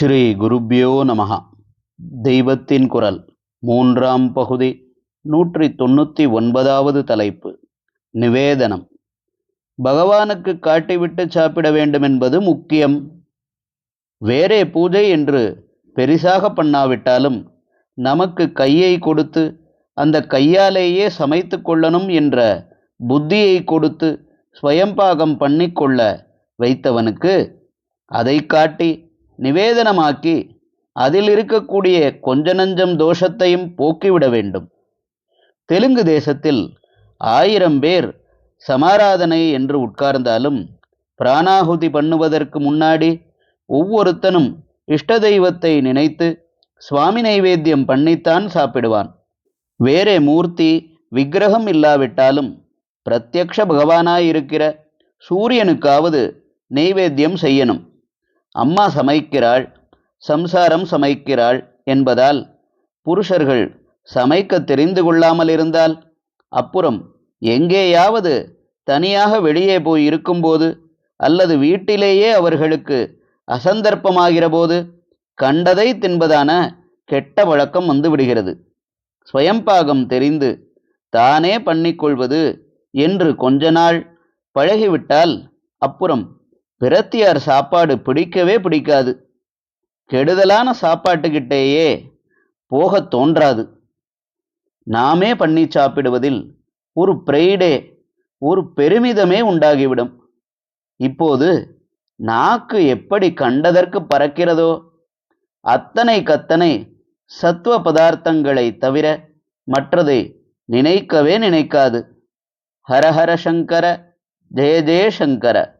ஸ்ரீ குருப்பியோ நமகா தெய்வத்தின் குரல் மூன்றாம் பகுதி நூற்றி தொண்ணூற்றி ஒன்பதாவது தலைப்பு நிவேதனம். பகவானுக்கு காட்டிவிட்டு சாப்பிட வேண்டும் என்பது முக்கியம். வேறே பூஜை என்று பெரிசாக பண்ணாவிட்டாலும் நமக்கு கையை கொடுத்து அந்த கையாலேயே சமைத்து கொள்ளணும் என்ற புத்தியை கொடுத்து ஸ்வயம்பாகம் பண்ணிக்கொள்ள வைத்தவனுக்கு அதை காட்டி நிவேதனமாக்கி அதில் இருக்கக்கூடிய கொஞ்ச நஞ்சம் தோஷத்தையும் போக்கிவிட வேண்டும். தெலுங்கு தேசத்தில் ஆயிரம் பேர் சமாராதனை என்று உட்கார்ந்தாலும் பிராணாகுதி பண்ணுவதற்கு முன்னாடி ஒவ்வொருத்தனும் இஷ்ட தெய்வத்தை நினைத்து சுவாமி நைவேத்தியம் பண்ணித்தான் சாப்பிடுவான். வேறே மூர்த்தி விக்கிரகம் இல்லாவிட்டாலும் பிரத்யக்ஷ பகவானாயிருக்கிற சூரியனுக்காவது நெய்வேத்தியம் செய்யணும். அம்மா சமைக்கிறாள் சம்சாரம் சமைக்கிறாள் என்பதால் புருஷர்கள் சமைக்க தெரிந்து கொள்ளாமல் இருந்தால் அப்புறம் எங்கேயாவது தனியாக வெளியே போய் இருக்கும்போது அல்லது வீட்டிலேயே அவர்களுக்கு அசந்தர்ப்பமாகிற போது கண்டதை தின்பதான கெட்ட வழக்கம் வந்துவிடுகிறது. ஸ்வயம்பாகம் தெரிந்து தானே பண்ணிக்கொள்வது என்று கொஞ்ச நாள் பழகிவிட்டால் அப்புறம் பிரத்தியார் சாப்பாடு பிடிக்கவே பிடிக்காது. கெடுதலான சாப்பாட்டுக்கிட்டேயே போகத் தோன்றாது. நாமே பண்ணி சாப்பிடுவதில் ஒரு ப்ரைடே ஒரு பெருமிதமே உண்டாகிவிடும். இப்போது நாக்கு எப்படி கண்டதற்கு பறக்கிறதோ அத்தனை கத்தனை சத்துவ பதார்த்தங்களை தவிர மற்றதை நினைக்கவே நினைக்காது. ஹரஹர சங்கர ஜெய ஜெய சங்கர.